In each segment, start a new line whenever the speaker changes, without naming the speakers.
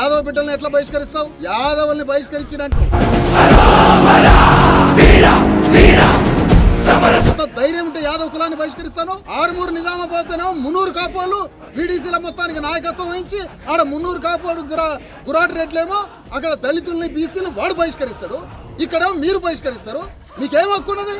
యాదవ బిడ్డల్ని ఎట్లా బహిష్కరిస్తావు? యాదవుల్ని బహిష్కరించినట్టు. ధైర్యం ఉంటే యాదవ్ కులాన్ని బహిష్కరిస్తాను? ఆరుమూరు నిజామాబాద్ మున్నూరు కాపోలు బీడీసీల మొత్తానికి నాయకత్వం వహించి ఆడ మున్నూరు కాపోడు గురా గురాటి రెడ్లేమో అక్కడ దళితుల్ని బీసీని వాడు బహిష్కరిస్తాడు. ఇక్కడ మీరు బహిష్కరిస్తారు. మీకేం హక్కు ఉన్నది?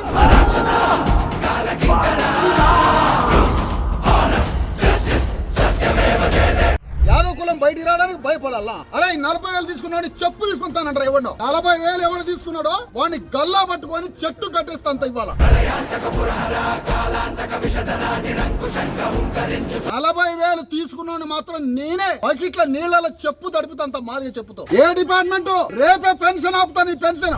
బయటికి రావడానికి భయపడాలా? అరే నలభై వేలు తీసుకున్నాడు చెప్పు తీసుకుంటానంటారా ఎవడో నలభై వేలు ఎవడు తీసుకున్నాడో వాడిని గల్లా పట్టుకొని చెట్టు కట్టేస్తాంత ఇవాళ నలభై వేలు తీసుకున్నాను మాత్రం నేనే బకెట్ల నీళ్ళలో చెప్పు తడుపుతాంత మాదిగా చెప్పుతో. ఏ డిపార్ట్మెంట్? రేపే పెన్షన్ ఆపుతాను ఈ పెన్షన్.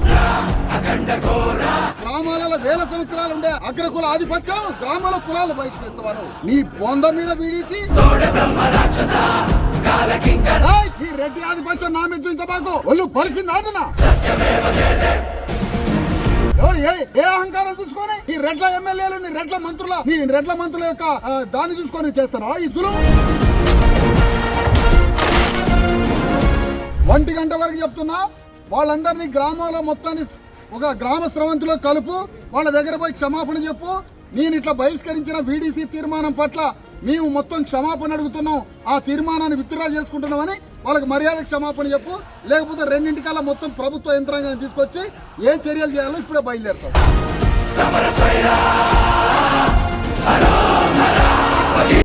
గ్రామాలలో వేల సంవత్సరాలు ఉండే అగ్రకుల ఆధిపత్యం గ్రామాల కులాలు బహిష్కరిస్తారు నీ బొంద మీద వీడేసి ఈ రెడ్డి ఆధిపత్యం నా మీద చూపించబాకు ఒళ్ళు పరిచింది ఏ అహంకారం చూసుకొని ఈ రెడ్ల ఎమ్మెల్యేలు నీ రెడ్ల మంత్రుల నీ రెడ్ల మంత్రుల యొక్క దాన్ని చూసుకొని చేస్తారా ఈ దులం? ఒంటి గంట వరకు చెప్తున్నా వాళ్ళందరినీ గ్రామంలో మొత్తాన్ని ఒక గ్రామ స్రవంతిలో కలుపు వాళ్ళ దగ్గర పోయి క్షమాపణ చెప్పు నేను ఇట్లా బహిష్కరించిన వీడీసీ తీర్మానం పట్ల మేము మొత్తం క్షమాపణ అడుగుతున్నాం. ఆ తీర్మానాన్ని విత్డ్రా చేసుకుంటున్నామని వాళ్ళకి మర్యాద క్షమాపణ చెప్పు. లేకపోతే రెండింటికల్లా మొత్తం ప్రభుత్వ యంత్రాంగాన్ని తీసుకొచ్చి ఏ చర్యలు చేయాలో ఇప్పుడే బయలుదేరుతాం.